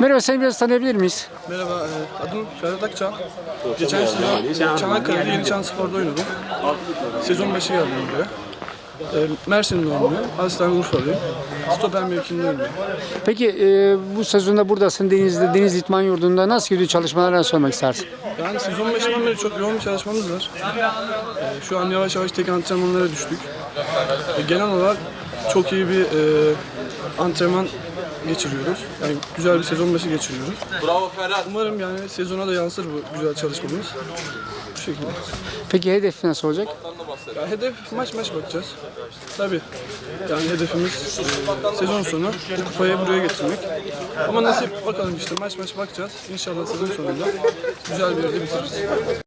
Merhaba seni biraz tanıyabilir miyiz? Merhaba, e, adım Ferhat Akçan. Geçen sezon Çanakkale'de Yeni Çan Spor'da oynadım. Sezon başı geldim buraya. E, Mersin'de oynuyorum. Aslen Urfalıyım. Stoper mevkinde oynuyorum. Peki e, bu sezonda buradasın Denizli'de, Deniz İtman Yurdu'nda nasıl gidiyor çalışmalarına sormak istersin? Yani sezon başından beri çok yoğun bir çalışmamız var. E, Şu an yavaş yavaş tek antrenmanlara düştük. E, Genel olarak çok iyi bir e, antrenman geçiriyoruz. Yani güzel bir sezon başı geçiriyoruz. Bravo Ferhat. Umarım yani sezona da yansır bu güzel çalışmamız. Bu şekilde. Peki hedef nasıl olacak? Ya hedef maç maç bakacağız. Tabii. Yani hedefimiz e, sezon sonu bu kupayı buraya getirmek. Ama nasip bakalım işte maç maç bakacağız. İnşallah sezon sonunda güzel bir yerde bitiririz.